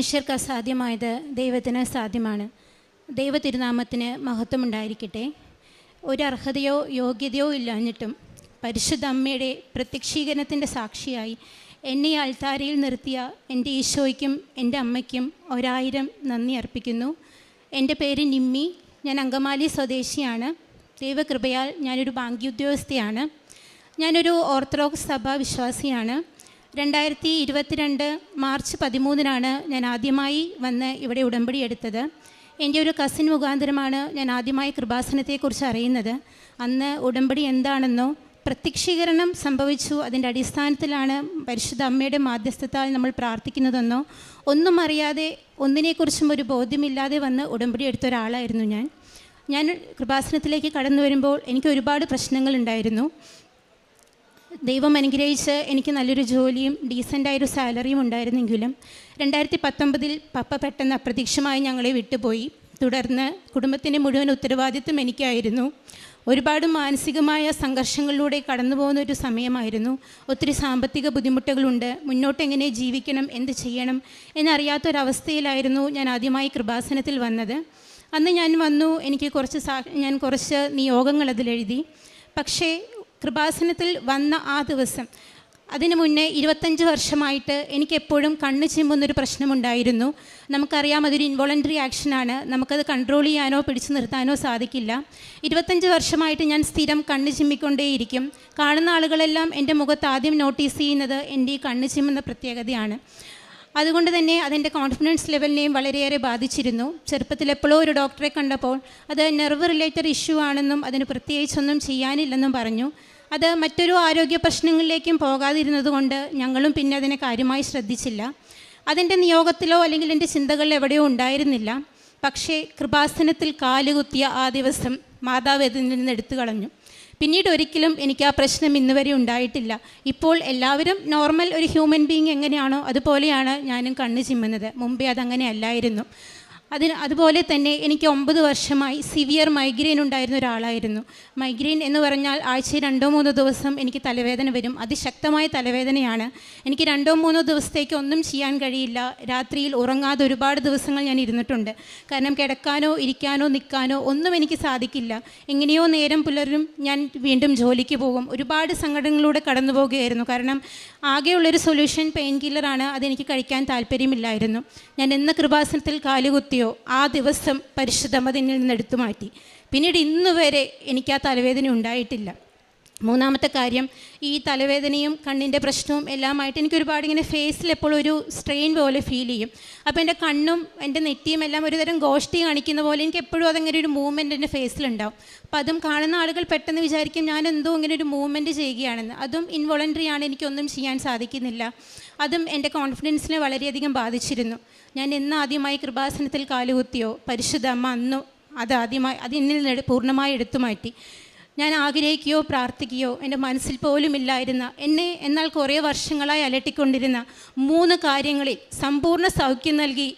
മനുഷ്യർക്ക് അസാധ്യമായത് ദൈവത്തിന് സാധ്യമാണ്. ദൈവ തിരുനാമത്തിന് മഹത്വമുണ്ടായിരിക്കട്ടെ. ഒരു യോഗ്യതയോ ഇല്ലാഞ്ഞിട്ടും പരിശുദ്ധ അമ്മയുടെ പ്രത്യക്ഷീകരണത്തിന്റെ സാക്ഷിയായി എന്നെ അൾത്താരയിൽ നിർത്തിയ എന്റെ ഈശോയ്ക്കും എന്റെ അമ്മയ്ക്കും ഒരായിരം നന്ദി അർപ്പിക്കുന്നു. എന്റെ പേര് നിമ്മി. ഞാൻ അങ്കമാലി സ്വദേശിയാണ്. ദൈവകൃപയാൽ ഞാനൊരു ബാങ്ക് ഉദ്യോഗസ്ഥയാണ് ഞാനൊരു ഓർത്തഡോക്സ് സഭാ വിശ്വാസിയാണ് രണ്ടായിരത്തി ഇരുപത്തിരണ്ട് മാർച്ച് പതിമൂന്നിനാണ് ഞാൻ ആദ്യമായി വന്ന് ഇവിടെ ഉടമ്പടി എടുത്തത്. എന്റെ ഒരു കസിൻ മുഖാന്തരമാണ് ഞാൻ ആദ്യമായി കൃപാസനത്തെക്കുറിച്ച് അറിയുന്നത്. അന്ന് ഉടമ്പടി എന്താണെന്നോ പ്രത്യക്ഷീകരണം സംഭവിച്ചു. അതിന്റെ അടിസ്ഥാനത്തിലാണ് പരിശുദ്ധ അമ്മയുടെ മാധ്യസ്ഥത്താൽ നമ്മൾ പ്രാർത്ഥിക്കുന്നതെന്നോ ഒന്നും അറിയാതെ ഒന്നിനെക്കുറിച്ചും ഒരു ബോധ്യമില്ലാതെ വന്ന് ഉടമ്പടി എടുത്ത ഒരാളായിരുന്നു ഞാൻ. ഞാൻ കൃപാസനത്തിലേക്ക് കടന്നു വരുമ്പോൾ എനിക്ക് ഒരുപാട് പ്രശ്നങ്ങളുണ്ടായിരുന്നു ദൈവം അനുഗ്രഹിച്ച് എനിക്ക് നല്ലൊരു ജോലിയും ഡീസന്റായൊരു സാലറിയും ഉണ്ടായിരുന്നെങ്കിലും രണ്ടായിരത്തി പത്തൊമ്പതിൽ പപ്പ പെട്ടെന്ന് അപ്രതീക്ഷമായി ഞങ്ങളെ വിട്ടുപോയി. തുടർന്ന് കുടുംബത്തിന്റെ മുഴുവൻ ഉത്തരവാദിത്വം എനിക്കായിരുന്നു. ഒരുപാട് മാനസികമായ സംഘർഷങ്ങളിലൂടെ കടന്നു പോകുന്ന ഒരു സമയമായിരുന്നു. ഒത്തിരി സാമ്പത്തിക ബുദ്ധിമുട്ടുകളുണ്ട്. മുന്നോട്ട് എങ്ങനെ ജീവിക്കണം എന്ത് ചെയ്യണം എന്നറിയാത്തൊരവസ്ഥയിലായിരുന്നു ഞാൻ ആദ്യമായി കൃപാസനത്തിൽ വന്നത്. അന്ന് ഞാൻ വന്നു എനിക്ക് കുറച്ച് സാ ഞാൻ കുറച്ച് നിയോഗങ്ങൾ അതിലെഴുതി. പക്ഷേ കൃപാസനത്തിൽ വന്ന ആ ദിവസം. അതിനു മുന്നേ ഇരുപത്തഞ്ച് വർഷമായിട്ട് എനിക്ക് എപ്പോഴും കണ്ണ് ചിമ്മുന്നൊരു പ്രശ്നമുണ്ടായിരുന്നു. നമുക്കറിയാം അതൊരു ഇൻവോളണ്ടറി ആക്ഷനാണ് നമുക്കത് കൺട്രോൾ ചെയ്യാനോ പിടിച്ചു നിർത്താനോ സാധിക്കില്ല. ഇരുപത്തഞ്ച് വർഷമായിട്ട് ഞാൻ സ്ഥിരം കണ്ണ് ചിമ്മിക്കൊണ്ടേയിരിക്കും. കാണുന്ന ആളുകളെല്ലാം എന്റെ മുഖത്ത് ആദ്യം നോട്ടീസ് ചെയ്യുന്നത് എന്റെ ഈ കണ്ണ് ചിമ്മുന്ന പ്രത്യേകതയാണ്. അതുകൊണ്ട് തന്നെ അതെന്റെ കോൺഫിഡൻസ് ലെവലിനെയും വളരെയേറെ ബാധിച്ചിരുന്നു. ചെറുപ്പത്തിൽ എപ്പോഴോ ഒരു ഡോക്ടറെ കണ്ടപ്പോൾ അത് നെർവ് റിലേറ്റഡ് ഇഷ്യൂ ആണെന്നും അതിന് പ്രത്യേകിച്ചൊന്നും ചെയ്യാനില്ലെന്നും പറഞ്ഞു. അത് മറ്റൊരു ആരോഗ്യ പ്രശ്നങ്ങളിലേക്കും പോകാതിരുന്നത് കൊണ്ട് ഞങ്ങളും പിന്നെ അതിനെ കാര്യമായി ശ്രദ്ധിച്ചില്ല. അതിന്റെ നിയോഗത്തിലോ അല്ലെങ്കിൽ എന്റെ ചിന്തകളിൽ എവിടെയോ ഉണ്ടായിരുന്നില്ല. പക്ഷേ കൃപാസനത്തിൽ കാലുകുത്തിയ ആ ദിവസം മാതാവ് ഇതിൽ നിന്ന് എടുത്തു കളഞ്ഞു. പിന്നീട് ഒരിക്കലും എനിക്ക് ആ പ്രശ്നം ഇന്ന് വരെ ഉണ്ടായിട്ടില്ല. ഇപ്പോൾ എല്ലാവരും നോർമൽ ഒരു ഹ്യൂമൻ ബീങ് എങ്ങനെയാണോ അതുപോലെയാണ് ഞാനും കണ്ണ് ചിമ്മുന്നത്. മുമ്പേ അതങ്ങനെ അല്ലായിരുന്നു. അതിന് അതുപോലെ തന്നെ എനിക്ക് ഒമ്പത് വർഷമായി സിവിയർ മൈഗ്രെയിൻ ഉണ്ടായിരുന്ന ഒരാളായിരുന്നു. മൈഗ്രെയിൻ എന്ന് പറഞ്ഞാൽ ആഴ്ചയിൽ രണ്ടോ മൂന്നോ ദിവസം എനിക്ക് തലവേദന വരും. അതിശക്തമായ തലവേദനയാണ്. എനിക്ക് രണ്ടോ മൂന്നോ ദിവസത്തേക്ക് ഒന്നും ചെയ്യാൻ കഴിയില്ല. രാത്രിയിൽ ഉറങ്ങാതെ ഒരുപാട് ദിവസങ്ങൾ ഞാൻ ഇരുന്നിട്ടുണ്ട്. കാരണം കിടക്കാനോ ഇരിക്കാനോ നിൽക്കാനോ ഒന്നും എനിക്ക് സാധിക്കില്ല. എങ്ങനെയോ നേരം പുലരും ഞാൻ വീണ്ടും ജോലിക്ക് പോകും. ഒരുപാട് സങ്കടങ്ങളിലൂടെ കടന്നു പോകുകയായിരുന്നു. കാരണം ആകെയുള്ളൊരു സൊല്യൂഷൻ പെയിൻ കില്ലറാണ് അതെനിക്ക് കഴിക്കാൻ താല്പര്യമില്ലായിരുന്നു. ഞാൻ എന്ന കൃപാസനത്തിൽ കാലുകുത്തിയോ ആ ദിവസം പരിശുദ്ധമതിനിൽ നിന്ന് എടുത്തു മാറ്റി. പിന്നീട് ഇന്നുവരെ എനിക്ക് ആ തലവേദന ഉണ്ടായിട്ടില്ല. മൂന്നാമത്തെ കാര്യം ഈ തലവേദനയും കണ്ണിന്റെ പ്രശ്നവും എല്ലാമായിട്ട് എനിക്ക് ഒരുപാട് ഇങ്ങനെ ഫേസിൽ എപ്പോഴും ഒരു സ്ട്രെയിൻ പോലെ ഫീൽ ചെയ്യും. അപ്പോൾ എന്റെ കണ്ണും എന്റെ നെറ്റിയും എല്ലാം ഒരുതരം ഗോഷ്ടി കാണിക്കുന്ന പോലെ എനിക്ക് എപ്പോഴും അതങ്ങനെ ഒരു മൂവ്മെന്റ് എന്റെ ഫേസിലുണ്ടാവും. അപ്പം അതും കാണുന്ന ആളുകൾ പെട്ടെന്ന് വിചാരിക്കും ഞാൻ എന്തോ ഇങ്ങനെ ഒരു മൂവ്മെന്റ് ചെയ്യുകയാണെന്ന്. അതും ഇൻവോളണ്ടറി ആണ് എനിക്കൊന്നും ചെയ്യാൻ സാധിക്കുന്നില്ല. അതും എന്റെ കോൺഫിഡൻസിനെ വളരെയധികം ബാധിച്ചിരുന്നു. ഞാൻ എന്ന് ആദ്യമായി കൃപാസനത്തിൽ കാലുകുത്തിയോ പരിശുദ്ധ അമ്മ അന്നു അത് ആദ്യമായി അത് എന്നിൽ പൂർണമായി എടുത്തു മാറ്റി. ഞാൻ ആഗ്രഹിക്കുകയോ പ്രാർത്ഥിക്കുകയോ എന്റെ മനസ്സിൽ പോലും ഇല്ലായിരുന്ന എന്നെ എന്നാൽ കുറേ വർഷങ്ങളായി അലട്ടിക്കൊണ്ടിരുന്ന മൂന്ന് കാര്യങ്ങളിൽ സമ്പൂർണ സൗഖ്യം നൽകി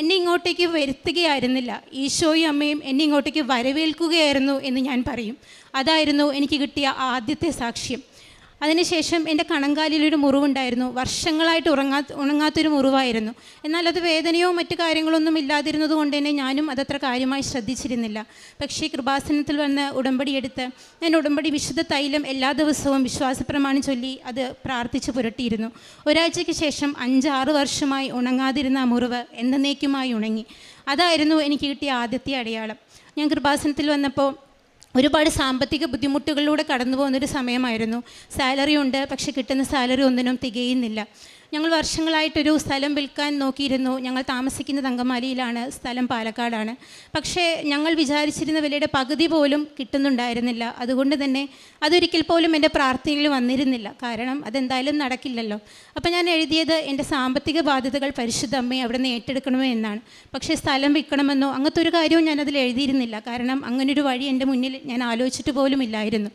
എന്നെ ഇങ്ങോട്ടേക്ക് വരുത്തുകയായിരുന്നില്ല. ഈശോയും അമ്മയും എന്നെ ഇങ്ങോട്ടേക്ക് വരവേൽക്കുകയായിരുന്നു എന്ന് ഞാൻ പറയും. അതായിരുന്നു എനിക്ക് കിട്ടിയ ആദ്യത്തെ സാക്ഷ്യം. അതിനുശേഷം എന്റെ കണങ്കാലിലൊരു മുറിവുണ്ടായിരുന്നു. വർഷങ്ങളായിട്ട് ഉറങ്ങാ ഉണങ്ങാത്തൊരു മുറിവായിരുന്നു. എന്നാൽ അത് വേദനയോ മറ്റു കാര്യങ്ങളൊന്നും ഇല്ലാതിരുന്നത് കൊണ്ട് തന്നെ ഞാനും അതത്ര കാര്യമായി ശ്രദ്ധിച്ചിരുന്നില്ല. പക്ഷേ കൃപാസനത്തിൽ വന്ന് ഉടമ്പടി എടുത്ത് ഞാൻ ഉടമ്പടി വിശുദ്ധ തൈലം എല്ലാ ദിവസവും വിശ്വാസപ്രമാണം ചൊല്ലി അത് പ്രാർത്ഥിച്ച് പുരട്ടിയിരുന്നു. ഒരാഴ്ചയ്ക്ക് ശേഷം അഞ്ചാറ് വർഷമായി ഉണങ്ങാതിരുന്ന ആ മുറിവ് എന്നേക്കുമായി ഉണങ്ങി. അതായിരുന്നു എനിക്ക് കിട്ടിയ ആദ്യത്തെ അടയാളം. ഞാൻ കൃപാസനത്തിൽ വന്നപ്പോൾ ഒരുപാട് സാമ്പത്തിക ബുദ്ധിമുട്ടുകളിലൂടെ കടന്നു പോകുന്നൊരു സമയമായിരുന്നു. സാലറി ഉണ്ട് പക്ഷെ കിട്ടുന്ന സാലറി ഒന്നിനും തികയുന്നില്ല. ഞങ്ങൾ വർഷങ്ങളായിട്ടൊരു സ്ഥലം വിൽക്കാൻ നോക്കിയിരുന്നു. ഞങ്ങൾ താമസിക്കുന്നത് അങ്കമാലിയിലാണ് സ്ഥലം പാലക്കാടാണ്. പക്ഷേ ഞങ്ങൾ വിചാരിച്ചിരുന്ന വിലയുടെ പകുതി പോലും കിട്ടുന്നുണ്ടായിരുന്നില്ല. അതുകൊണ്ട് തന്നെ അതൊരിക്കൽ പോലും എന്റെ പ്രാർത്ഥനയിൽ വന്നിരുന്നില്ല. കാരണം അതെന്തായാലും നടക്കില്ലല്ലോ. അപ്പോൾ ഞാൻ എഴുതിയത് എന്റെ സാമ്പത്തിക ബാധ്യതകൾ പരിശുദ്ധ അമ്മയെ അവിടെ നിന്ന് ഏറ്റെടുക്കണമോ എന്നാണ്. പക്ഷേ സ്ഥലം വിൽക്കണമെന്നോ അങ്ങനത്തെ ഒരു കാര്യവും ഞാനതിൽ എഴുതിയിരുന്നില്ല. കാരണം അങ്ങനൊരു വഴി എന്റെ മുന്നിൽ ഞാൻ ആലോചിച്ചിട്ട് പോലും ഇല്ലായിരുന്നു.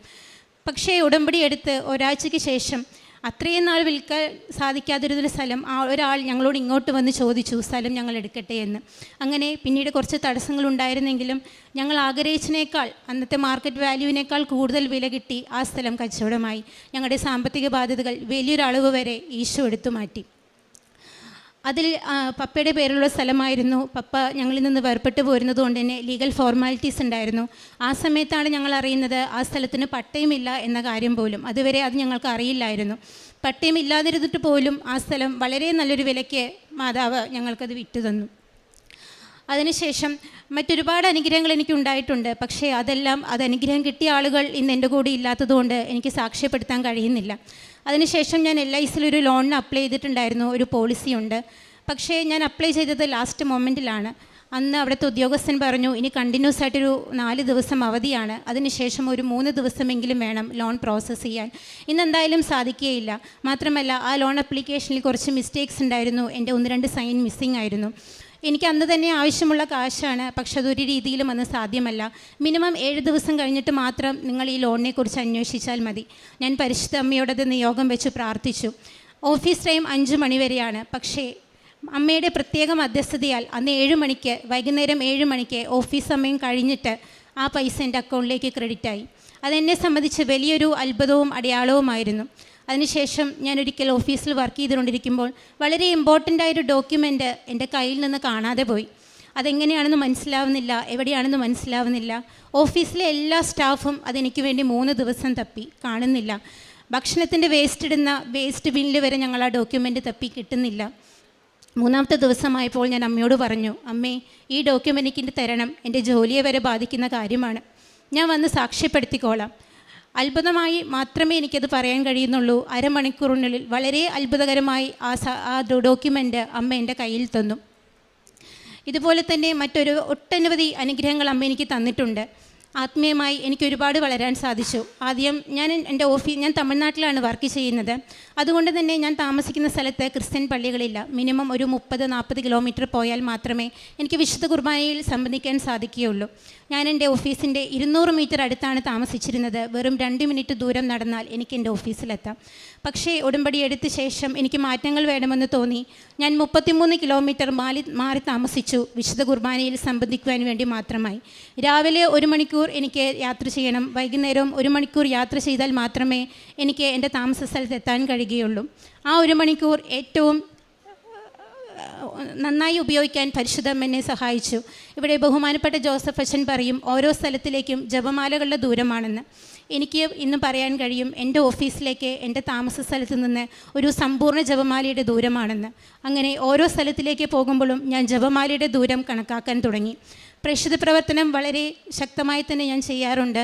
പക്ഷേ ഉടമ്പടി എടുത്ത് ഒരാഴ്ചയ്ക്ക് ശേഷം അത്രയും നാൾ വിൽക്കാൻ സാധിക്കാതിരുന്നൊരു സ്ഥലം ആ ഒരാൾ ഞങ്ങളോട് ഇങ്ങോട്ട് വന്ന് ചോദിച്ചു സ്ഥലം ഞങ്ങൾ എടുക്കട്ടെ എന്ന്. അങ്ങനെ പിന്നീട് കുറച്ച് തടസ്സങ്ങൾ ഉണ്ടായിരുന്നെങ്കിലും ഞങ്ങൾ ആഗ്രഹിച്ചതിനേക്കാൾ അന്നത്തെ മാർക്കറ്റ് വാല്യൂവിനേക്കാൾ കൂടുതൽ വില കിട്ടി ആ സ്ഥലം കച്ചവടമായി. ഞങ്ങളുടെ സാമ്പത്തിക ബാധ്യതകൾ വലിയൊരളവ് വരെ ഈശോ എടുത്തു മാറ്റി. അതിൽ പപ്പയുടെ പേരിലുള്ള സ്ഥലമായിരുന്നു. പപ്പ ഞങ്ങളിൽ നിന്ന് വേർപെട്ട് പോരുന്നത് കൊണ്ട് തന്നെ ലീഗൽ ഫോർമാലിറ്റീസ് ഉണ്ടായിരുന്നു. ആ സമയത്താണ് ഞങ്ങൾ അറിയുന്നത് ആ സ്ഥലത്തിന് പട്ടയമില്ല എന്ന കാര്യം പോലും. അതുവരെ അത് ഞങ്ങൾക്ക് അറിയില്ലായിരുന്നു. പട്ടയം ഇല്ലാതിരുന്നിട്ട് പോലും ആ സ്ഥലം വളരെ നല്ലൊരു വിലയ്ക്ക് മാതാവ് ഞങ്ങൾക്കത് വിറ്റു തന്നു അതിനുശേഷം മറ്റൊരുപാട് അനുഗ്രഹങ്ങൾ എനിക്ക് ഉണ്ടായിട്ടുണ്ട് പക്ഷേ അതെല്ലാം അത് അനുഗ്രഹം കിട്ടിയ ആളുകൾ ഇന്ന് എന്റെ കൂടെ ഇല്ലാത്തതുകൊണ്ട് എനിക്ക് സാക്ഷ്യപ്പെടുത്താൻ കഴിയുന്നില്ല. അതിനുശേഷം ഞാൻ എൽ ഐ സിയിലൊരു ലോണിന് അപ്ലൈ ചെയ്തിട്ടുണ്ടായിരുന്നു. ഒരു പോളിസി ഉണ്ട്. പക്ഷേ ഞാൻ അപ്ലൈ ചെയ്തത് ലാസ്റ്റ് മൊമെന്റിലാണ് അന്ന് അവിടുത്തെ ഉദ്യോഗസ്ഥൻ പറഞ്ഞു ഇനി കണ്ടിന്യൂസ് ആയിട്ടൊരു നാല് ദിവസം അവധിയാണ്. അതിനുശേഷം ഒരു മൂന്ന് ദിവസമെങ്കിലും വേണം ലോൺ പ്രോസസ്സ് ചെയ്യാൻ. ഇന്ന് എന്തായാലും സാധിക്കുകയില്ല. മാത്രമല്ല ആ ലോൺ അപ്ലിക്കേഷനിൽ കുറച്ച് മിസ്റ്റേക്സ് ഉണ്ടായിരുന്നു. എന്റെ ഒന്ന് രണ്ട് സൈൻ മിസ്സിംഗ് ആയിരുന്നു. എനിക്ക് അന്ന് തന്നെ ആവശ്യമുള്ള കാശാണ് പക്ഷെ അതൊരു രീതിയിലും അന്ന് സാധ്യമല്ല. മിനിമം ഏഴ് ദിവസം കഴിഞ്ഞിട്ട് മാത്രം നിങ്ങൾ ഈ ലോണിനെക്കുറിച്ച് അന്വേഷിച്ചാൽ മതി. ഞാൻ പരിശുദ്ധ അമ്മയോടത് നിയോഗം വെച്ച് പ്രാർത്ഥിച്ചു. ഓഫീസ് ടൈം അഞ്ച് മണിവരെയാണ് പക്ഷേ അമ്മയുടെ പ്രത്യേക മധ്യസ്ഥതയാൽ അന്ന് ഏഴ് മണിക്ക് വൈകുന്നേരം ഏഴ് മണിക്ക് ഓഫീസ് സമയം കഴിഞ്ഞിട്ട് ആ പൈസ എന്റെ അക്കൗണ്ടിലേക്ക് ക്രെഡിറ്റായി. അതെന്നെ സംബന്ധിച്ച് വലിയൊരു അത്ഭുതവും അടയാളവുമായിരുന്നു. അതിനുശേഷം ഞാൻ ഒരിക്കൽ ഓഫീസിൽ വർക്ക് ചെയ്തുകൊണ്ടിരിക്കുമ്പോൾ വളരെ ഇമ്പോർട്ടന്റ് ആയൊരു ഡോക്യുമെന്റ് എന്റെ കയ്യിൽ നിന്ന് കാണാതെ പോയി. അതെങ്ങനെയാണെന്ന് മനസ്സിലാവുന്നില്ല എവിടെയാണെന്ന് മനസ്സിലാവുന്നില്ല. ഓഫീസിലെ എല്ലാ സ്റ്റാഫും അതെനിക്ക് വേണ്ടി മൂന്ന് ദിവസം തപ്പി കാണുന്നില്ല. ഭക്ഷണത്തിന്റെ വേസ്റ്റ് ഇടുന്ന വേസ്റ്റ് ബിന്നിൽ വരെ ഞങ്ങൾ ആ ഡോക്യുമെന്റ് തപ്പി കിട്ടുന്നില്ല. മൂന്നാമത്തെ ദിവസമായപ്പോൾ ഞാൻ അമ്മയോട് പറഞ്ഞു അമ്മേ ഈ ഡോക്യുമെന്റ് തരണം എന്റെ ജോലിയെ വരെ ബാധിക്കുന്ന കാര്യമാണ്. ഞാൻ വന്ന് സാക്ഷ്യപ്പെടുത്തിക്കോളാം. അത്ഭുതമായി മാത്രമേ എനിക്കത് പറയാൻ കഴിയുന്നുള്ളൂ. അരമണിക്കൂറിനുള്ളിൽ വളരെ അത്ഭുതകരമായി ആ ആ ഡോക്യുമെന്റ് അമ്മ എന്റെ കയ്യിൽ തന്നു. ഇതുപോലെ തന്നെ മറ്റൊരു ഒട്ടനവധി അനുഗ്രഹങ്ങൾ അമ്മ എനിക്ക് തന്നിട്ടുണ്ട്. ആത്മീയമായി എനിക്ക് ഒരുപാട് വളരാൻ സാധിച്ചു. ആദ്യം ഞാൻ എന്റെ ഓഫീസ് ഞാൻ തമിഴ്നാട്ടിലാണ് വർക്ക് ചെയ്യുന്നത്. അതുകൊണ്ട് തന്നെ ഞാൻ താമസിക്കുന്ന സ്ഥലത്ത് ക്രിസ്ത്യൻ പള്ളികളില്ല. മിനിമം ഒരു മുപ്പത് നാൽപ്പത് കിലോമീറ്റർ പോയാൽ മാത്രമേ എനിക്ക് വിശുദ്ധ കുർബാനയിൽ സംബന്ധിക്കാൻ സാധിക്കുകയുള്ളൂ. ഞാൻ എന്റെ ഓഫീസിന്റെ ഇരുന്നൂറ് മീറ്റർ അടുത്താണ് താമസിച്ചിരുന്നത്. വെറും രണ്ട് മിനിറ്റ് ദൂരം നടന്നാൽ എനിക്ക് എന്റെ ഓഫീസിലെത്താം. പക്ഷേ ഉടമ്പടി എടുത്ത ശേഷം എനിക്ക് മാറ്റങ്ങൾ വേണമെന്ന് തോന്നി. ഞാൻ മുപ്പത്തിമൂന്ന് കിലോമീറ്റർ മാറി മാറി താമസിച്ചു. വിശുദ്ധ കുർബാനയിൽ സംബന്ധിക്കുവാൻ വേണ്ടി മാത്രമായി. രാവിലെ ഒരു മണിക്കൂർ എനിക്ക് യാത്ര ചെയ്യണം. വൈകുന്നേരം ഒരു മണിക്കൂർ യാത്ര ചെയ്താൽ മാത്രമേ എനിക്ക് എന്റെ താമസ സ്ഥലത്ത് എത്താൻ കഴിയുകയുള്ളൂ. ആ ഒരു മണിക്കൂർ ഏറ്റവും നന്നായി ഉപയോഗിക്കാൻ പരിശുദ്ധം എന്നെ സഹായിച്ചു. ഇവിടെ ബഹുമാനപ്പെട്ട ജോസഫ് അച്ഛൻ പറയും ഓരോ സ്ഥലത്തിലേക്കും ജപമാലകളുടെ ദൂരമാണെന്ന്. എനിക്ക് ഇന്ന് പറയാൻ കഴിയും എന്റെ ഓഫീസിലേക്ക് എന്റെ താമസ സ്ഥലത്ത് നിന്ന് ഒരു സമ്പൂർണ ജപമാലയുടെ ദൂരമാണെന്ന്. അങ്ങനെ ഓരോ സ്ഥലത്തിലേക്ക് പോകുമ്പോഴും ഞാൻ ജപമാലയുടെ ദൂരം കണക്കാക്കാൻ തുടങ്ങി. പ്രേക്ഷിത പ്രവർത്തനം വളരെ ശക്തമായി തന്നെ ഞാൻ ചെയ്യാറുണ്ട്.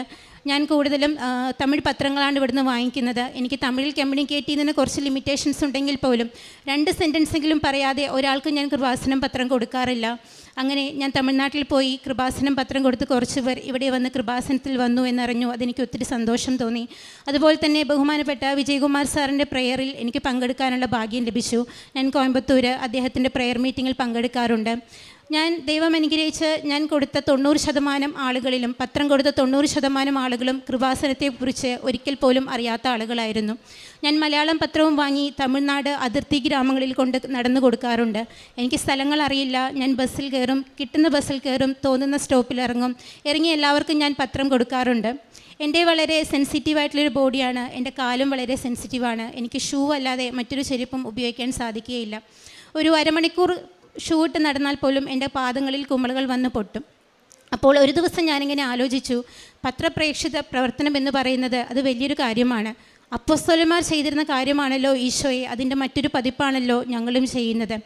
ഞാൻ കൂടുതലും തമിഴ് പത്രങ്ങളാണ് ഇവിടുന്ന് വാങ്ങിക്കുന്നത്. എനിക്ക് തമിഴിൽ കമ്മ്യൂണിക്കേറ്റ് ചെയ്യുന്നതിന് കുറച്ച് ലിമിറ്റേഷൻസ് ഉണ്ടെങ്കിൽ പോലും രണ്ട് സെന്റൻസെങ്കിലും പറയാതെ ഒരാൾക്ക് ഞാൻ കൃപാസനം പത്രം കൊടുക്കാറില്ല. അങ്ങനെ ഞാൻ തമിഴ്നാട്ടിൽ പോയി കൃപാസനം പത്രം കൊടുത്ത് കുറച്ച് പേർ ഇവിടെ വന്ന് കൃപാസനത്തിൽ വന്നു എന്നറിഞ്ഞു. അതെനിക്ക് ഒത്തിരി സന്തോഷം തോന്നി. അതുപോലെ തന്നെ ബഹുമാനപ്പെട്ട വിജയകുമാർ സാറിന്റെ പ്രെയറിൽ എനിക്ക് പങ്കെടുക്കാനുള്ള ഭാഗ്യം ലഭിച്ചു. ഞാൻ കോയമ്പത്തൂർ അദ്ദേഹത്തിന്റെ പ്രെയർ മീറ്റിങ്ങിൽ പങ്കെടുക്കാറുണ്ട്. ഞാൻ ദൈവം അനുഗ്രഹിച്ച് ഞാൻ കൊടുത്ത തൊണ്ണൂറ് ശതമാനം ആളുകളിലും പത്രം കൊടുത്ത തൊണ്ണൂറ് ശതമാനം ആളുകളും കൃപാസനത്തെക്കുറിച്ച് ഒരിക്കൽ പോലും അറിയാത്ത ആളുകളായിരുന്നു. ഞാൻ മലയാളം പത്രവും വാങ്ങി തമിഴ്നാട് അതിർത്തി ഗ്രാമങ്ങളിൽ കൊണ്ട് നടന്നു കൊടുക്കാറുണ്ട്. എനിക്ക് സ്ഥലങ്ങൾ അറിയില്ല. ഞാൻ ബസ്സിൽ കയറും കിട്ടുന്ന ബസ്സിൽ കയറും തോന്നുന്ന സ്റ്റോപ്പിൽ ഇറങ്ങും. ഇറങ്ങി എല്ലാവർക്കും ഞാൻ പത്രം കൊടുക്കാറുണ്ട്. എന്റെ വളരെ സെൻസിറ്റീവായിട്ടുള്ളൊരു ബോഡിയാണ്. എന്റെ കാലും വളരെ സെൻസിറ്റീവാണ് എനിക്ക് ഷൂ അല്ലാതെ മറ്റൊരു ചെരുപ്പും ഉപയോഗിക്കാൻ സാധിക്കുകയില്ല. ഒരു അരമണിക്കൂർ ഷൂ ഇട്ട് നടന്നാൽ പോലും എന്റെ പാദങ്ങളിൽ കുമ്പളകൾ വന്ന് പൊട്ടും. അപ്പോൾ ഒരു ദിവസം ഞാനിങ്ങനെ ആലോചിച്ചു പത്രപ്രേക്ഷിത പ്രവർത്തനം എന്ന് പറയുന്നത് അത് വലിയൊരു കാര്യമാണ്. അപ്പോസ്തലന്മാർ ചെയ്തിരുന്ന കാര്യമാണല്ലോ ഈശോയെ അതിന്റെ മറ്റൊരു പതിപ്പാണല്ലോ ഞങ്ങളും ചെയ്യുന്നത്.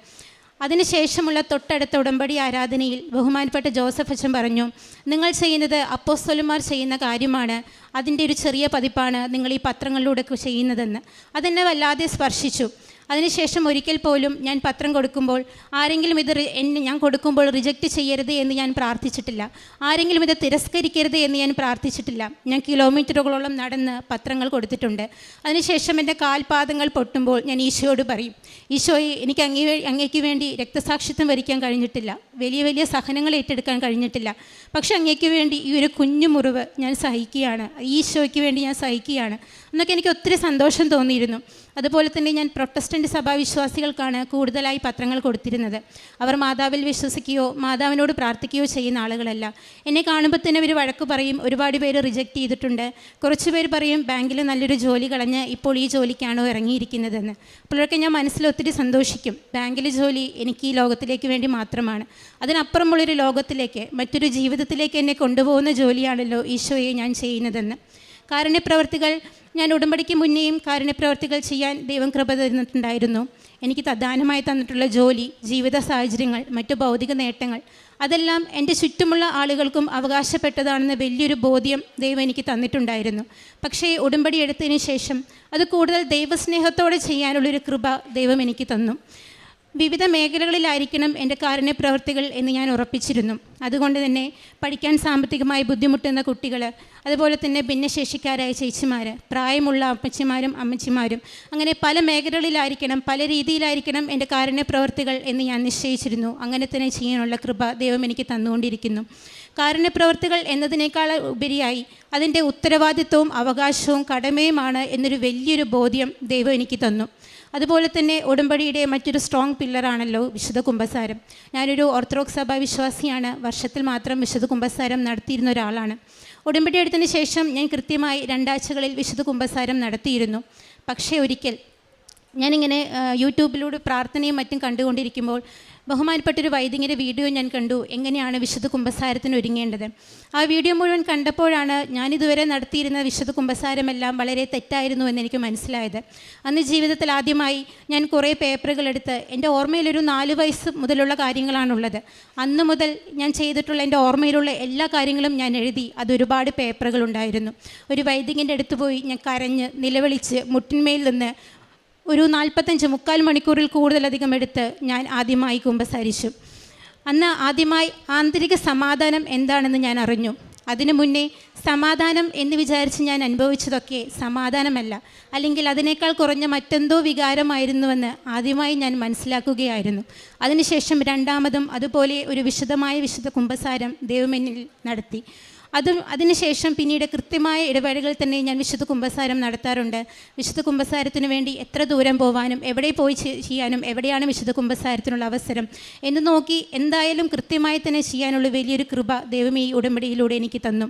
അതിനുശേഷമുള്ള തൊട്ടടുത്ത ഉടമ്പടി ആരാധനയിൽ ബഹുമാനപ്പെട്ട ജോസഫ് അച്ഛൻ പറഞ്ഞു നിങ്ങൾ ചെയ്യുന്നത് അപ്പോസ്തോലന്മാർ ചെയ്യുന്ന കാര്യമാണ് അതിന്റെ ഒരു ചെറിയ പതിപ്പാണ് നിങ്ങൾ ഈ പത്രങ്ങളിലൂടെ ചെയ്യുന്നതെന്ന്. അതെന്നെ വല്ലാതെ സ്പർശിച്ചു. അതിനുശേഷം ഒരിക്കൽ പോലും ഞാൻ പത്രം കൊടുക്കുമ്പോൾ ആരെങ്കിലും ഇത് എന്നെ ഞാൻ കൊടുക്കുമ്പോൾ റിജക്റ്റ് ചെയ്യരുത് എന്ന് ഞാൻ പ്രാർത്ഥിച്ചിട്ടില്ല. ആരെങ്കിലും ഇത് തിരസ്കരിക്കരുത് എന്ന് ഞാൻ പ്രാർത്ഥിച്ചിട്ടില്ല. ഞാൻ കിലോമീറ്ററുകളോളം നടന്ന് പത്രങ്ങൾ കൊടുത്തിട്ടുണ്ട്. അതിനുശേഷം എന്റെ കാൽപാദങ്ങൾ പൊട്ടുമ്പോൾ ഞാൻ ഈശോയോട് പറയും ഈശോയെ എനിക്ക് അങ്ങേ അങ്ങേക്ക് വേണ്ടി രക്തസാക്ഷിത്വം വരിക്കാൻ കഴിഞ്ഞിട്ടില്ല. വലിയ വലിയ സഹനങ്ങൾ ഏറ്റെടുക്കാൻ കഴിഞ്ഞിട്ടില്ല. പക്ഷെ അങ്ങേക്ക് വേണ്ടി ഈ ഒരു കുഞ്ഞു മുറിവ് ഞാൻ സഹിക്കുകയാണ്. ഈശോയ്ക്ക് വേണ്ടി ഞാൻ സഹിക്കുകയാണ്. എന്നൊക്കെ എനിക്ക് ഒത്തിരി സന്തോഷം തോന്നിയിരുന്നു. അതുപോലെ തന്നെ ഞാൻ പ്രൊട്ടസ്റ്റന്റ് സഭാവിശ്വാസികൾക്കാണ് കൂടുതലായി പത്രങ്ങൾ കൊടുത്തിരുന്നത്. അവർ മാതാവിൽ വിശ്വസിക്കുകയോ മാതാവിനോട് പ്രാർത്ഥിക്കുകയോ ചെയ്യുന്ന ആളുകളല്ല. എന്നെ കാണുമ്പോൾ തന്നെ ഒരു വഴക്ക് പറയും ഒരുപാട് പേര് റിജക്റ്റ് ചെയ്തിട്ടുണ്ട്. കുറച്ച് പേര് പറയും ബാങ്കിൽ നല്ലൊരു ജോലി കളഞ്ഞ് ഇപ്പോൾ ഈ ജോലിക്കാണോ ഇറങ്ങിയിരിക്കുന്നതെന്ന്. അപ്പോഴൊക്കെ ഞാൻ മനസ്സിൽ ഒത്തിരി സന്തോഷിക്കും. ബാങ്കിലെ ജോലി എനിക്ക് ഈ ലോകത്തിലേക്ക് വേണ്ടി മാത്രമാണ്. അതിനപ്പുറമുള്ളൊരു ലോകത്തിലേക്ക് മറ്റൊരു ജീവിതത്തിലേക്ക് എന്നെ കൊണ്ടുപോകുന്ന ജോലിയാണല്ലോ ഈശോയെ ഞാൻ ചെയ്യുന്നതെന്ന്. കാരുണ്യപ്രവർത്തികൾ ഞാൻ ഉടമ്പടിക്ക് മുന്നേയും കാരുണ്യപ്രവർത്തികൾ ചെയ്യാൻ ദൈവം കൃപ തന്നിട്ടുണ്ടായിരുന്നു. എനിക്ക് തദാനമായി തന്നിട്ടുള്ള ജോലി ജീവിത സാഹചര്യങ്ങൾ മറ്റു ഭൗതിക നേട്ടങ്ങൾ അതെല്ലാം എന്റെ ചുറ്റുമുള്ള ആളുകൾക്കും അവകാശപ്പെട്ടതാണെന്ന വലിയൊരു ബോധ്യം ദൈവം എനിക്ക് തന്നിട്ടുണ്ടായിരുന്നു. പക്ഷേ ഉടമ്പടി എടുത്തതിന് ശേഷം അത് കൂടുതൽ ദൈവസ്നേഹത്തോടെ ചെയ്യാനുള്ളൊരു കൃപ ദൈവം എനിക്ക് തന്നു. വിവിധ മേഖലകളിലായിരിക്കണം എന്റെ കാരുണ്യ പ്രവൃത്തികൾ എന്ന് ഞാൻ ഉറപ്പിച്ചിരുന്നു. അതുകൊണ്ട് തന്നെ പഠിക്കാൻ സാമ്പത്തികമായി ബുദ്ധിമുട്ടുന്ന കുട്ടികൾ അതുപോലെ തന്നെ ഭിന്നശേഷിക്കാരായ ചേച്ചിമാർ പ്രായമുള്ള അമ്മച്ചിമാരും അമ്മച്ചിമാരും അങ്ങനെ പല മേഖലകളിലായിരിക്കണം പല രീതിയിലായിരിക്കണം എന്റെ കാരുണ്യ പ്രവൃത്തികൾ എന്ന് ഞാൻ നിശ്ചയിച്ചിരുന്നു. അങ്ങനെ തന്നെ ചെയ്യാനുള്ള കൃപ ദൈവം എനിക്ക് തന്നുകൊണ്ടിരിക്കുന്നു. കാരുണ്യ പ്രവൃത്തികൾ എന്നതിനേക്കാൾ ഉപരിയായി അതിന്റെ ഉത്തരവാദിത്വവും അവകാശവും കടമയുമാണ് എന്നൊരു വലിയൊരു ബോധ്യം ദൈവം എനിക്ക് തന്നു. അതുപോലെ തന്നെ ഉടമ്പടിയുടെ മറ്റൊരു സ്ട്രോങ് പില്ലറാണല്ലോ വിശുദ്ധ കുംഭസാരം. ഞാനൊരു ഓർത്തഡോക്സ് സഭ വിശ്വാസിയാണ്. വർഷത്തിൽ മാത്രം വിശുദ്ധ കുംഭസാരം നടത്തിയിരുന്ന ഒരാളാണ്. ഉടമ്പടി എടുത്തതിന് ശേഷം ഞാൻ കൃത്യമായി രണ്ടാഴ്ചകളിൽ വിശുദ്ധ കുംഭസാരം നടത്തിയിരുന്നു. പക്ഷേ ഒരിക്കൽ ഞാനിങ്ങനെ യൂട്യൂബിലൂടെ പ്രാർത്ഥനയും മറ്റും കണ്ടുകൊണ്ടിരിക്കുമ്പോൾ ബഹുമാനപ്പെട്ടൊരു വൈദികന്റെ വീഡിയോ ഞാൻ കണ്ടു. എങ്ങനെയാണ് വിശുദ്ധ കുംഭസാരത്തിന് ഒരുങ്ങേണ്ടത്? ആ വീഡിയോ മുഴുവൻ കണ്ടപ്പോഴാണ് ഞാനിതുവരെ നടത്തിയിരുന്ന വിശുദ്ധ കുംഭസാരമെല്ലാം വളരെ തെറ്റായിരുന്നു എന്ന് എനിക്ക് മനസ്സിലായത്. അന്ന് ജീവിതത്തിൽ ആദ്യമായി ഞാൻ കുറേ പേപ്പറുകളെടുത്ത് എന്റെ ഓർമ്മയിലൊരു നാല് വയസ്സ് മുതലുള്ള കാര്യങ്ങളാണുള്ളത്. അന്ന് മുതൽ ഞാൻ ചെയ്തിട്ടുള്ള എന്റെ ഓർമ്മയിലുള്ള എല്ലാ കാര്യങ്ങളും ഞാൻ എഴുതി അതൊരുപാട് പേപ്പറുകളുണ്ടായിരുന്നു ഒരു വൈദികന്റെ അടുത്ത് പോയി ഞാൻ കരഞ്ഞ് നിലവിളിച്ച് മുട്ടിന്മേൽ നിന്ന് ഒരു നാൽപ്പത്തഞ്ച് മുക്കാൽ മണിക്കൂറിൽ കൂടുതലധികം എടുത്ത് ഞാൻ ആദ്യമായി കുമ്പസാരിച്ചു. അന്ന് ആദ്യമായി ആന്തരിക സമാധാനം എന്താണെന്ന് ഞാൻ അറിഞ്ഞു. അതിനു മുന്നേ സമാധാനം എന്ന് വിചാരിച്ച് ഞാൻ അനുഭവിച്ചതൊക്കെ സമാധാനമല്ല. അല്ലെങ്കിൽ അതിനേക്കാൾ കുറഞ്ഞ മറ്റെന്തോ വികാരമായിരുന്നുവെന്ന് ആദ്യമായി ഞാൻ മനസ്സിലാക്കുകയായിരുന്നു. അതിനുശേഷം രണ്ടാമതും അതുപോലെ ഒരു വിശദമായ വിശുദ്ധ കുമ്പസാരം ദൈവമെന്നിൽ നടത്തി. അതും അതിനുശേഷം പിന്നീട് കൃത്യമായ ഇടവേളകളിൽ തന്നെ ഞാൻ വിശുദ്ധ കുംഭസാരം നടത്താറുണ്ട്. വിശുദ്ധ കുംഭസാരത്തിന് വേണ്ടി എത്ര ദൂരം പോകാനും എവിടെ പോയി ചെയ്യാനും എവിടെയാണ് വിശുദ്ധ കുംഭസാരത്തിനുള്ള അവസരം എന്ന് നോക്കി എന്തായാലും കൃത്യമായി തന്നെ ചെയ്യാനുള്ള വലിയൊരു കൃപ ദൈവം ഈ ഉടമ്പടിയിലൂടെ എനിക്ക് തന്നു.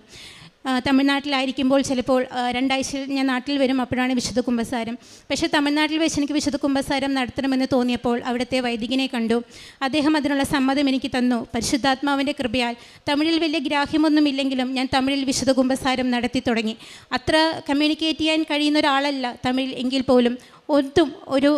തമിഴ്നാട്ടിലായിരിക്കുമ്പോൾ ചിലപ്പോൾ രണ്ടാഴ്ച ഞാൻ നാട്ടിൽ വരും അപ്പോഴാണ് വിശുദ്ധ കുംഭസാരം. പക്ഷേ തമിഴ്നാട്ടിൽ വെച്ച് എനിക്ക് വിശുദ്ധ കുംഭസാരം നടത്തണമെന്ന് തോന്നിയപ്പോൾ അവിടുത്തെ വൈദികനെ കണ്ടു. അദ്ദേഹം അതിനുള്ള സമ്മതം എനിക്ക് തന്നു. പരിശുദ്ധാത്മാവിന്റെ കൃപയാൽ തമിഴിൽ വലിയ ഗ്രാഹ്യമൊന്നുമില്ലെങ്കിലും ഞാൻ തമിഴിൽ വിശുദ്ധ കുംഭസാരം നടത്തി തുടങ്ങി. അത്ര കമ്മ്യൂണിക്കേറ്റ് ചെയ്യാൻ കഴിയുന്ന ഒരാളല്ല തമിഴിൽ എങ്കിൽ പോലും ഒട്ടും ഒരു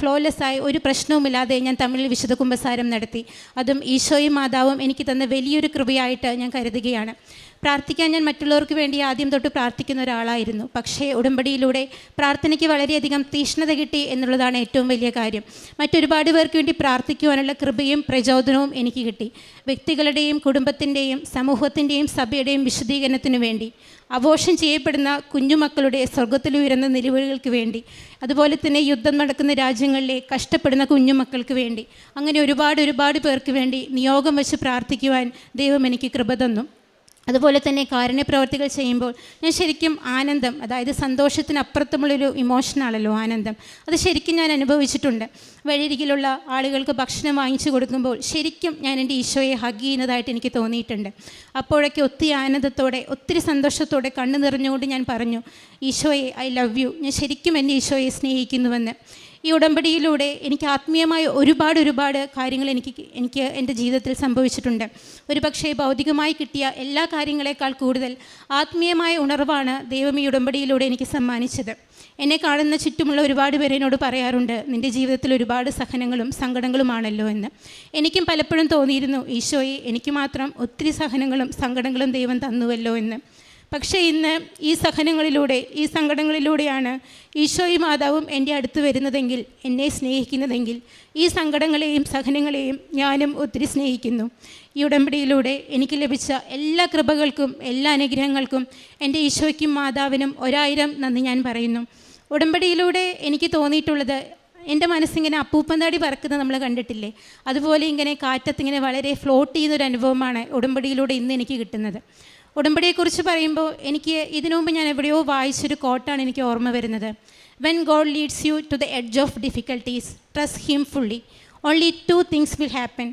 ഫ്ലോലെസ് ആയി ഒരു പ്രശ്നവുമില്ലാതെ ഞാൻ തമിഴിൽ വിശുദ്ധ കുംഭസാരം നടത്തി. അതും ഈശോയും മാതാവും എനിക്ക് തന്ന വലിയൊരു കൃപയായിട്ട് ഞാൻ കരുതുകയാണ്. പ്രാർത്ഥിക്കാൻ ഞാൻ മറ്റുള്ളവർക്ക് വേണ്ടി ആദ്യം തൊട്ട് പ്രാർത്ഥിക്കുന്ന ഒരാളായിരുന്നു. പക്ഷേ ഉടമ്പടിയിലൂടെ പ്രാർത്ഥനയ്ക്ക് വളരെയധികം തീഷ്ണത കിട്ടി എന്നുള്ളതാണ് ഏറ്റവും വലിയ കാര്യം. മറ്റൊരുപാട് പേർക്ക് വേണ്ടി പ്രാർത്ഥിക്കുവാനുള്ള കൃപയും പ്രചോദനവും എനിക്ക് കിട്ടി. വ്യക്തികളുടെയും കുടുംബത്തിന്റെയും സമൂഹത്തിന്റെയും സഭയുടെയും വിശദീകരണത്തിനു വേണ്ടി അവോഷം ചെയ്യപ്പെടുന്ന കുഞ്ഞുമക്കളുടെ സ്വർഗത്തിൽ ഉയരുന്ന നിലവിളികൾക്ക് വേണ്ടി അതുപോലെ തന്നെ യുദ്ധം നടക്കുന്ന രാജ്യങ്ങളിലെ കഷ്ടപ്പെടുന്ന കുഞ്ഞുമക്കൾക്ക് വേണ്ടി അങ്ങനെ ഒരുപാട് ഒരുപാട് പേർക്ക് വേണ്ടി നിയോഗം വെച്ച് പ്രാർത്ഥിക്കുവാൻ ദൈവം എനിക്ക് കൃപ തന്നു. അതുപോലെ തന്നെ കാരുണ്യ പ്രവർത്തികൾ ചെയ്യുമ്പോൾ ഞാൻ ശരിക്കും ആനന്ദം അതായത് സന്തോഷത്തിനപ്പുറത്തുമുള്ളൊരു ഇമോഷനാണല്ലോ ആനന്ദം. അത് ശരിക്കും ഞാൻ അനുഭവിച്ചിട്ടുണ്ട്. വഴിയരികിലുള്ള ആളുകൾക്ക് ഭക്ഷണം വാങ്ങിച്ചു കൊടുക്കുമ്പോൾ ശരിക്കും ഞാൻ എന്റെ ഈശോയെ ഹഗ് ചെയ്യുന്നതായിട്ട് എനിക്ക് തോന്നിയിട്ടുണ്ട്. അപ്പോഴൊക്കെ ഒത്തിരി ആനന്ദത്തോടെ ഒത്തിരി സന്തോഷത്തോടെ കണ്ണു നിറഞ്ഞുകൊണ്ട് ഞാൻ പറഞ്ഞു ഈശോയെ ഐ ലവ് യു ഞാൻ ശരിക്കും എന്റെ ഈശോയെ സ്നേഹിക്കുന്നുവെന്ന്. ഈ ഉടമ്പടിയിലൂടെ എനിക്ക് ആത്മീയമായ ഒരുപാട് ഒരുപാട് കാര്യങ്ങൾ എനിക്ക് എനിക്ക് എന്റെ ജീവിതത്തിൽ സംഭവിച്ചിട്ടുണ്ട്. ഒരുപക്ഷെ ഭൗതികമായി കിട്ടിയ എല്ലാ കാര്യങ്ങളെക്കാൾ കൂടുതൽ ആത്മീയമായ ഉണർവാണ് ദൈവം ഈ ഉടമ്പടിയിലൂടെ എനിക്ക് സമ്മാനിച്ചത്. എന്നെ കാണുന്ന ചുറ്റുമുള്ള ഒരുപാട് പേര് എന്നോട് പറയാറുണ്ട് നിന്റെ ജീവിതത്തിൽ ഒരുപാട് സഹനങ്ങളും സങ്കടങ്ങളുമാണല്ലോ എന്ന്. എനിക്കും പലപ്പോഴും തോന്നിയിരുന്നു ഈശോയെ എനിക്ക് മാത്രം ഒത്തിരി സഹനങ്ങളും സങ്കടങ്ങളും ദൈവം തന്നുവല്ലോ എന്ന്. പക്ഷേ ഇന്ന് ഈ സഹനങ്ങളിലൂടെ ഈ സങ്കടങ്ങളിലൂടെയാണ് ഈശോയും മാതാവും എന്റെ അടുത്ത് വരുന്നതെങ്കിൽ എന്നെ സ്നേഹിക്കുന്നതെങ്കിൽ ഈ സങ്കടങ്ങളെയും സഹനങ്ങളെയും ഞാനും ഒത്തിരി സ്നേഹിക്കുന്നു. ഈ ഉടമ്പടിയിലൂടെ എനിക്ക് ലഭിച്ച എല്ലാ കൃപകൾക്കും എല്ലാ അനുഗ്രഹങ്ങൾക്കും എന്റെ ഈശോയ്ക്കും മാതാവിനും ഒരായിരം നന്ദി ഞാൻ പറയുന്നു. ഉടമ്പടിയിലൂടെ എനിക്ക് തോന്നിയിട്ടുള്ളത് എന്റെ മനസ്സിങ്ങനെ അപ്പൂപ്പന്താടി പറക്കുന്നത് നമ്മൾ കണ്ടിട്ടില്ലേ? അതുപോലെ ഇങ്ങനെ കാറ്റത്തിങ്ങനെ വളരെ ഫ്ലോട്ട് ചെയ്യുന്നൊരു അനുഭവമാണ് ഉടമ്പടിയിലൂടെ ഇന്ന് എനിക്ക് കിട്ടുന്നത്. ഉടമ്പടിയെക്കുറിച്ച് പറയുമ്പോൾ എനിക്ക് ഇതിനു മുമ്പ് ഞാൻ എവിടെയോ വായിച്ചൊരു കോട്ടാണ് എനിക്ക് ഓർമ്മ വരുന്നത്. When God leads you to the edge of difficulties, trust Him fully. Only two things will happen.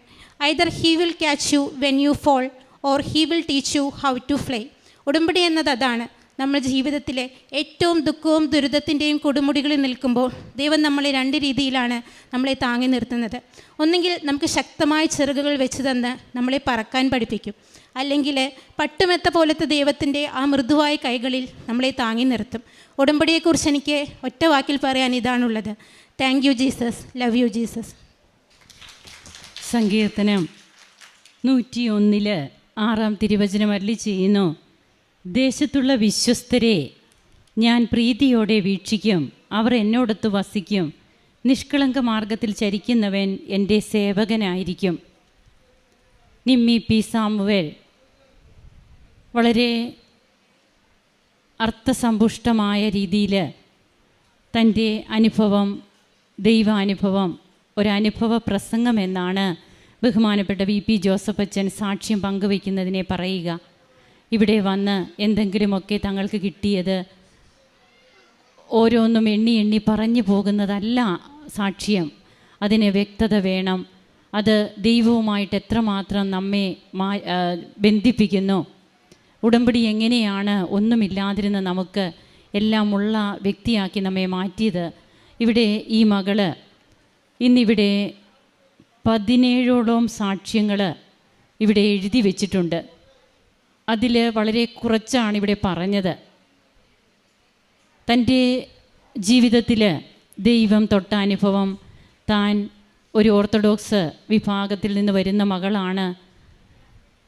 Either he will catch you when you fall or he will teach you how to fly ഉടമ്പടി എന്നത് അതാണ്. നമ്മൾ ജീവിതത്തിലെ ഏറ്റവും ദുഃഖവും ദുരിതത്തിന്റെയും കൊടുമുടികളിൽ നിൽക്കുമ്പോൾ ദൈവം നമ്മളെ രണ്ട് രീതിയിലാണ് നമ്മളെ താങ്ങി നിർത്തുന്നത്. ഒന്നെങ്കിൽ നമുക്ക് ശക്തമായ ചിറകുകൾ വെച്ച് തന്ന് നമ്മളെ പറക്കാൻ പഠിപ്പിക്കും. അല്ലെങ്കിൽ പട്ടുമെത്ത പോലത്തെ ദൈവത്തിന്റെ ആ മൃദുവായ കൈകളിൽ നമ്മളെ താങ്ങി നിർത്തും. ഉടമ്പടിയെക്കുറിച്ച് എനിക്ക് ഒറ്റ വാക്കിൽ പറയാൻ ഇതാണുള്ളത്. Thank you Jesus love you Jesus സങ്കീർത്തനം നൂറ്റി ഒന്നിൽ ആറാം തിരുവചനം അരളി ചെയ്യുന്നു. ദേശത്തുള്ള വിശ്വസ്തരെ ഞാൻ പ്രീതിയോടെ വീക്ഷിക്കും. അവർ എന്നോടൊത്ത് വസിക്കും. നിഷ്കളങ്ക മാർഗത്തിൽ ചരിക്കുന്നവൻ എന്റെ സേവകനായിരിക്കും. നിമ്മി പി സാമുവേൽ വളരെ അർത്ഥസമ്പുഷ്ടമായ രീതിയിൽ തന്റെ അനുഭവം ദൈവാനുഭവം ഒരനുഭവ പ്രസംഗം എന്നാണ് ബഹുമാനപ്പെട്ട വി പി ജോസഫ് അച്ഛൻ സാക്ഷ്യം പങ്കുവയ്ക്കുന്നതിനെ പറയുക. ഇവിടെ വന്ന് എന്തെങ്കിലുമൊക്കെ തങ്ങൾക്ക് കിട്ടിയത് ഓരോന്നും എണ്ണി എണ്ണി പറഞ്ഞു പോകുന്നതല്ല സാക്ഷ്യം. അതിന് വ്യക്തത വേണം. അത് ദൈവവുമായിട്ട് എത്രമാത്രം നമ്മെ മാ ബന്ധിപ്പിക്കുന്നു. ഉടമ്പടി എങ്ങനെയാണ് ഒന്നുമില്ലാതിരുന്ന നമുക്ക് എല്ലാമുള്ള വ്യക്തിയാക്കി നമ്മെ മാറ്റിയത്? ഇവിടെ ഈ മകൾ ഇന്നിവിടെ പതിനേഴോളം സാക്ഷ്യങ്ങൾ ഇവിടെ എഴുതി വെച്ചിട്ടുണ്ട്. അതിൽ വളരെ കുറച്ചാണ് ഇവിടെ പറഞ്ഞത്. തന്റെ ജീവിതത്തിൽ ദൈവം തൊട്ട അനുഭവം താൻ ഒരു ഓർത്തഡോക്സ് വിഭാഗത്തിൽ നിന്ന് വരുന്ന മകളാണ്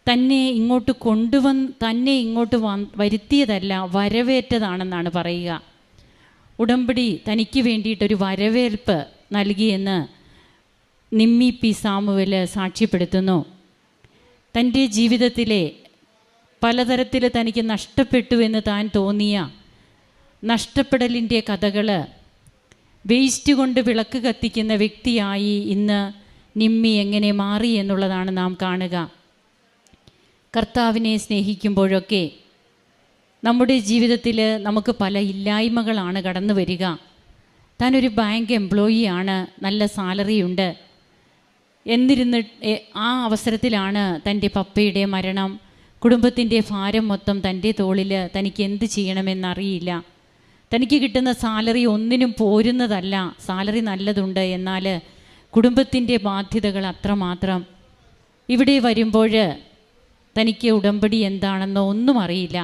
തന്നെ ഇങ്ങോട്ട് കൊണ്ടുവന്ന് തന്നെ ഇങ്ങോട്ട് വരുത്തിയതല്ല വരവേറ്റതാണെന്നാണ് പറയുക. ഉടമ്പടി തനിക്ക് വേണ്ടിയിട്ടൊരു വരവേൽപ്പ് നൽകിയെന്ന് നിമ്മി പി സാമുവൽ സാക്ഷ്യപ്പെടുത്തുന്നു. തന്റെ ജീവിതത്തിലെ പലതരത്തിൽ തനിക്ക് നഷ്ടപ്പെട്ടു എന്ന് താൻ തോന്നിയ നഷ്ടപ്പെടലിന്റെ കഥകൾ വേസ്റ്റ് കൊണ്ട് വിളക്ക് കത്തിക്കുന്ന വ്യക്തിയായി ഇന്ന് നിമ്മി എങ്ങനെ മാറി എന്നുള്ളതാണ് നാം കാണുക. കർത്താവിനെ സ്നേഹിക്കുമ്പോഴൊക്കെ നമ്മുടെ ജീവിതത്തിൽ നമുക്ക് പല ഇല്ലായ്മകളാണ് കടന്നു വരിക. താനൊരു ബാങ്ക് എംപ്ലോയി ആണ് നല്ല സാലറി ഉണ്ട്. എന്നിരുന്ന് ആ അവസരത്തിലാണ് തന്റെ പപ്പയുടെ മരണം. കുടുംബത്തിന്റെ ഭാരം മൊത്തം തന്റെ തോളിൽ തനിക്ക് എന്ത് ചെയ്യണമെന്നറിയില്ല. തനിക്ക് കിട്ടുന്ന സാലറി ഒന്നിനും പോരുന്നതല്ല. സാലറി നല്ലതുണ്ട് എന്നാൽ കുടുംബത്തിന്റെ ബാധ്യതകൾ അത്രമാത്രം. ഇവിടെ വരുമ്പോൾ തനിക്ക് ഉടമ്പടി എന്താണെന്നോ ഒന്നും അറിയില്ല.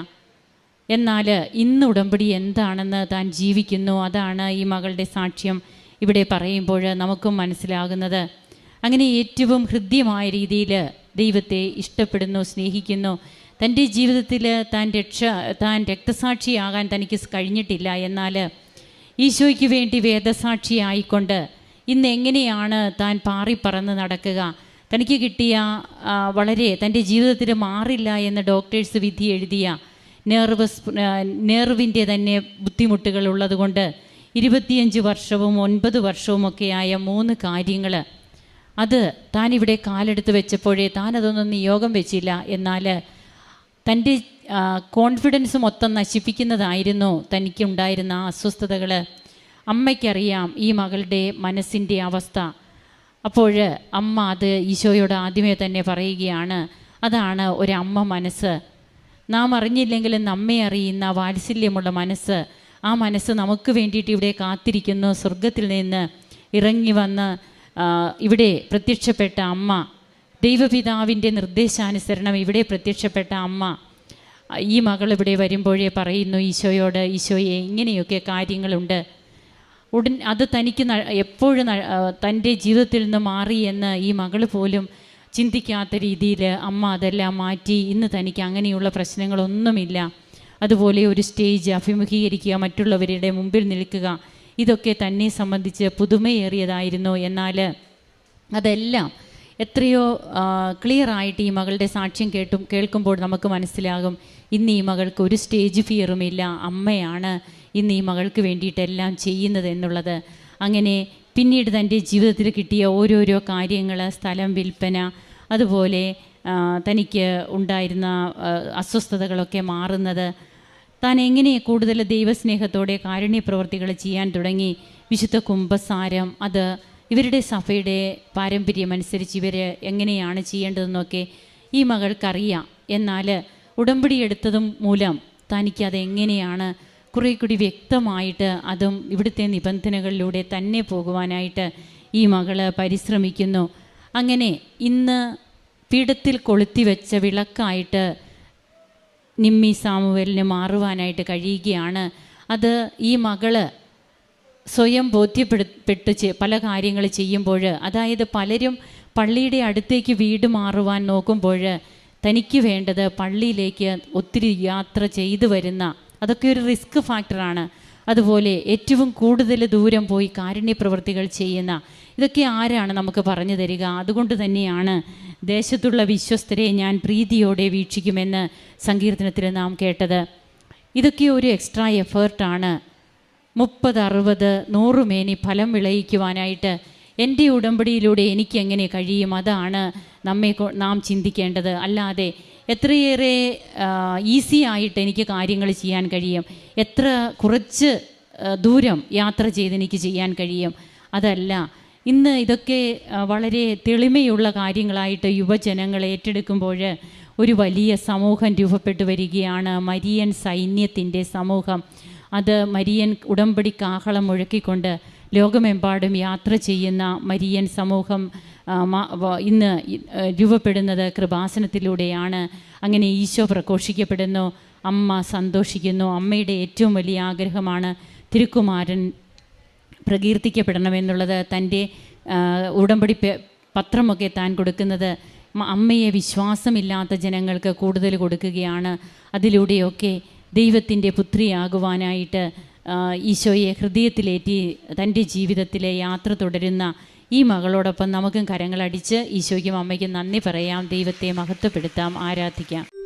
എന്നാൽ ഇന്ന് ഉടമ്പടി എന്താണെന്ന് താൻ ജീവിക്കുന്നു അതാണ് ഈ മകളുടെ സാക്ഷ്യം ഇവിടെ പറയുമ്പോൾ നമുക്കും മനസ്സിലാകുന്നത്. അങ്ങനെ ഏറ്റവും ഹൃദ്യമായ രീതിയിൽ ദൈവത്തെ ഇഷ്ടപ്പെടുന്നു സ്നേഹിക്കുന്നു. തന്റെ ജീവിതത്തിൽ താൻ രക്ഷ താൻ രക്തസാക്ഷിയാകാൻ തനിക്ക് കഴിഞ്ഞിട്ടില്ല. എന്നാൽ ഈശോയ്ക്ക് വേണ്ടി വേദസാക്ഷിയായിക്കൊണ്ട് ഇന്ന് എങ്ങനെയാണ് താൻ പാറിപ്പറന്ന് നടക്കുക? തനിക്ക് കിട്ടിയ വളരെ തന്റെ ജീവിതത്തിൽ മാറില്ല എന്ന് ഡോക്ടേഴ്സ് വിധി എഴുതിയ നെർവസ് നെർവിന്റെ തന്നെ ബുദ്ധിമുട്ടുകൾ ഉള്ളതുകൊണ്ട് ഇരുപത്തിയഞ്ച് വർഷവും ഒൻപത് വർഷവുമൊക്കെയായ മൂന്ന് കാര്യങ്ങൾ അത് താൻ ഇവിടെ കാലെടുത്ത് വെച്ചപ്പോഴേ താൻ അതൊന്നും നിയോഗം വെച്ചില്ല എന്നാൽ തന്റെ കോൺഫിഡൻസ് മൊത്തം നശിപ്പിക്കുന്നതായിരുന്നു തനിക്കുണ്ടായിരുന്ന അസ്വസ്ഥതകൾ. അമ്മയ്ക്കറിയാം ഈ മകളുടെ മനസ്സിന്റെ അവസ്ഥ. അപ്പോൾ അമ്മ അത് ഈശോയോട് ആദ്യമേ തന്നെ പറയുകയാണ്. അതാണ് ഒരമ്മ മനസ്സ്. നാം അറിഞ്ഞില്ലെങ്കിലും നമ്മെ അറിയുന്ന വാത്സല്യമുള്ള മനസ്സ്. ആ മനസ്സ് നമുക്ക് വേണ്ടിയിട്ട് ഇവിടെ കാത്തിരിക്കുന്നു. സ്വർഗത്തിൽ നിന്ന് ഇറങ്ങി വന്ന് ഇവിടെ പ്രത്യക്ഷപ്പെട്ട അമ്മ. ദൈവപിതാവിന്റെ നിർദ്ദേശാനുസരണം ഇവിടെ പ്രത്യക്ഷപ്പെട്ട അമ്മ. ഈ മകൾ ഇവിടെ വരുമ്പോഴേ പറയുന്നു ഈശോയോട് ഈശോയെ ഇങ്ങനെയൊക്കെ കാര്യങ്ങളുണ്ട്. ഉടൻ അത് തനിക്ക് എപ്പോഴും തന്റെ ജീവിതത്തിൽ നിന്ന് മാറി എന്ന് ഈ മകൾ പോലും ചിന്തിക്കാത്ത രീതിയിൽ അമ്മ അതെല്ലാം മാറ്റി ഇന്ന് തനിക്ക് അങ്ങനെയുള്ള പ്രശ്നങ്ങളൊന്നുമില്ല. അതുപോലെ ഒരു സ്റ്റേജ് അഭിമുഖീകരിക്കുക മറ്റുള്ളവരുടെ മുമ്പിൽ നിൽക്കുക ഇതൊക്കെ തന്നെ സംബന്ധിച്ച് പുതുമയേറിയതായിരുന്നു. എന്നാൽ അതെല്ലാം എത്രയോ ക്ലിയർ ആയിട്ട് ഈ മകളുടെ സാക്ഷ്യം കേട്ടും കേൾക്കുമ്പോൾ നമുക്ക് മനസ്സിലാകും ഇന്ന് ഈ മകൾക്ക് ഒരു സ്റ്റേജ് ഫിയറുമില്ല അമ്മയാണ് ഇന്ന് ഈ മകൾക്ക് വേണ്ടിയിട്ടെല്ലാം ചെയ്യുന്നത് എന്നുള്ളത്. അങ്ങനെ പിന്നീട് തന്റെ ജീവിതത്തിൽ കിട്ടിയ ഓരോരോ കാര്യങ്ങൾ സ്ഥലം വിൽപ്പന അതുപോലെ തനിക്ക് ഉണ്ടായിരുന്ന അസ്വസ്ഥതകളൊക്കെ മാറുന്നത്. താൻ എങ്ങനെ കൂടുതൽ ദൈവസ്നേഹത്തോടെ കാരുണ്യ പ്രവർത്തികൾ ചെയ്യാൻ തുടങ്ങി? വിശുദ്ധ കുംഭസാരം അത് ഇവരുടെ സഭയുടെ പാരമ്പര്യം അനുസരിച്ച് ഇവർ എങ്ങനെയാണ് ചെയ്യേണ്ടതെന്നൊക്കെ ഈ മകൾക്കറിയാം. എന്നാൽ ഉടമ്പടി എടുത്തതും മൂലം തനിക്ക് അതെങ്ങനെയാണ് കുറേ കൂടി വ്യക്തമായിട്ട് അതും ഇവിടുത്തെ നിബന്ധനകളിലൂടെ തന്നെ പോകുവാനായിട്ട് ഈ മകൾ പരിശ്രമിക്കുന്നു. അങ്ങനെ ഇന്ന് പീഠത്തിൽ കൊളുത്തി വെച്ച വിളക്കായിട്ട് നിമ്മി സാമുവലിന് മാറുവാനായിട്ട് കഴിയുകയാണ്. അത് ഈ മകൾ സ്വയം ബോധ്യപ്പെടുപ്പെട്ട് പല കാര്യങ്ങൾ ചെയ്യുമ്പോൾ അതായത് പലരും പള്ളിയുടെ അടുത്തേക്ക് വീട് മാറുവാൻ നോക്കുമ്പോൾ തനിക്ക് വേണ്ടത് പള്ളിയിലേക്ക് ഒത്തിരി യാത്ര ചെയ്തു വരുന്ന അതൊക്കെ ഒരു റിസ്ക് ഫാക്ടറാണ് അതുപോലെ ഏറ്റവും കൂടുതൽ ദൂരം പോയി കാരുണ്യ പ്രവൃത്തികൾ ചെയ്യുന്ന ഇതൊക്കെ ആരാണ് നമുക്ക് പറഞ്ഞു തരിക? അതുകൊണ്ട് തന്നെയാണ് ദേശത്തുള്ള വിശ്വസ്തരെ ഞാൻ പ്രീതിയോടെ വീക്ഷിക്കുമെന്ന് സങ്കീർത്തനത്തിൽ നാം കേട്ടത്. ഇതൊക്കെ ഒരു എക്സ്ട്രാ എഫേർട്ടാണ് മുപ്പത് അറുപത് നൂറ് മേനി ഫലം വിളയിക്കുവാനായിട്ട് എന്റെ ഉടമ്പടിയിലൂടെ എനിക്ക് എങ്ങനെ കഴിയും? അതാണ് നമ്മെ നാം ചിന്തിക്കേണ്ടത്. അല്ലാതെ എത്രയേറെ ഈസി ആയിട്ട് എനിക്ക് കാര്യങ്ങൾ ചെയ്യാൻ കഴിയും? എത്ര കുറച്ച് ദൂരം യാത്ര ചെയ്ത് എനിക്ക് ചെയ്യാൻ കഴിയും? അതല്ല ഇന്ന് ഇതൊക്കെ വളരെ തെളിമയുള്ള കാര്യങ്ങളായിട്ട് യുവജനങ്ങൾ ഏറ്റെടുക്കുമ്പോൾ ഒരു വലിയ സമൂഹം രൂപപ്പെട്ടു വരികയാണ്. മരിയൻ സൈന്യത്തിന്റെ സമൂഹം. അത് മരിയൻ ഉടമ്പടി കാഹളം മുഴക്കിക്കൊണ്ട് ലോകമെമ്പാടും യാത്ര ചെയ്യുന്ന മരിയൻ സമൂഹം ഇന്ന് രൂപപ്പെടുന്നത് കൃപാസനത്തിലൂടെയാണ്. അങ്ങനെ ഈശോ പ്രഘോഷിക്കപ്പെടുന്നു അമ്മ സന്തോഷിക്കുന്നു. അമ്മയുടെ ഏറ്റവും വലിയ ആഗ്രഹമാണ് തിരുക്കുമാരൻ പ്രകീർത്തിക്കപ്പെടണമെന്നുള്ളത്. തന്റെ ഉടമ്പടി പത്രമൊക്കെ താൻ കൊടുക്കുന്നത് അമ്മയെ വിശ്വാസമില്ലാത്ത ജനങ്ങൾക്ക് കൂടുതൽ കൊടുക്കുകയാണ്. അതിലൂടെയൊക്കെ ദൈവത്തിന്റെ പുത്രിയാകുവാനായിട്ട് ഈശോയെ ഹൃദയത്തിലേറ്റി തന്റെ ജീവിതത്തിലെ യാത്ര തുടരുന്ന ഈ മകളോടൊപ്പം നമുക്കും കരങ്ങളടിച്ച് ഈശോയ്ക്കും അമ്മയ്ക്കും നന്ദി പറയാം. ദൈവത്തെ മഹത്വപ്പെടുത്താം. ആരാധിക്കാം.